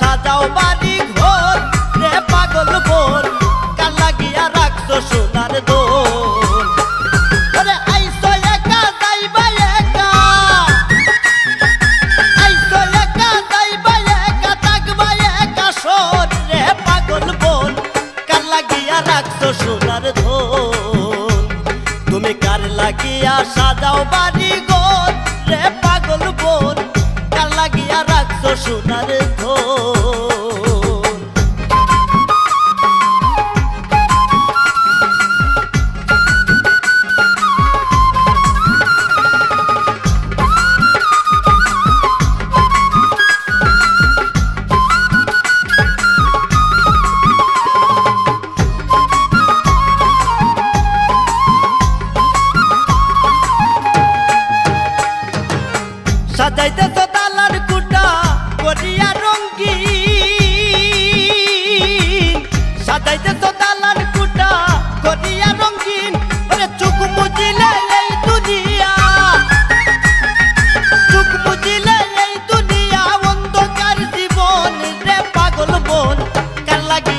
সাজাও বাড়ি ঘর, রে পাগল বোন কার লাগিয়া রাখছো সোনার দোল। ওরে আইসো একা যাইবা একা। আইসো একা যাইবা একা, থাকবা একা সোন রে পাগল বোন কার লাগিয়া রাখছো সোনার দোল। তুমি কার লাগিয়া সাজাও বাড়ি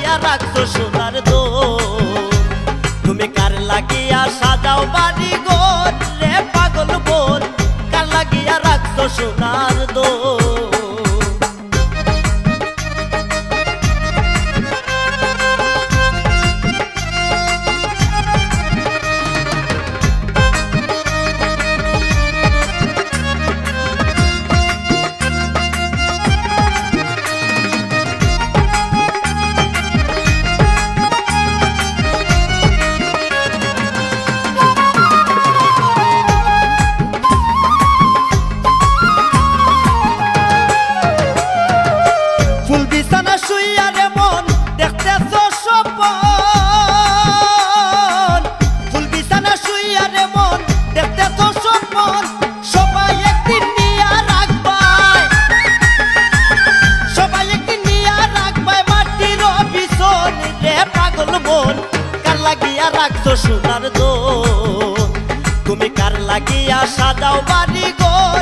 বানাইয়া রাখছো সোনার দো তুমি কার লাগিয়া সাজাও বাড়ি গোর রে পাগল বোন, কার লাগিয়া রাখছো সোনার দোর শুইয়া রে মন দেখতে তো সপন ফুল বিছানা শুইয়া রে মন দেখতে তো সপন সবাই একদিন নিয়া রাখবাই। সবাই একদিন নিয়া রাখবাই মাটির পিছন রে পাগল মন। কার লাগিয়া রাখছো সোনার দোন? তুমি কার লাগিয়া সাজাও বাড়ি ঘর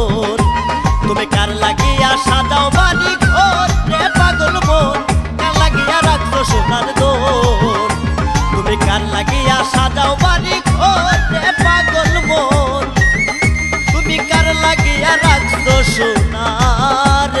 লাগিয়া রাখছো সোনার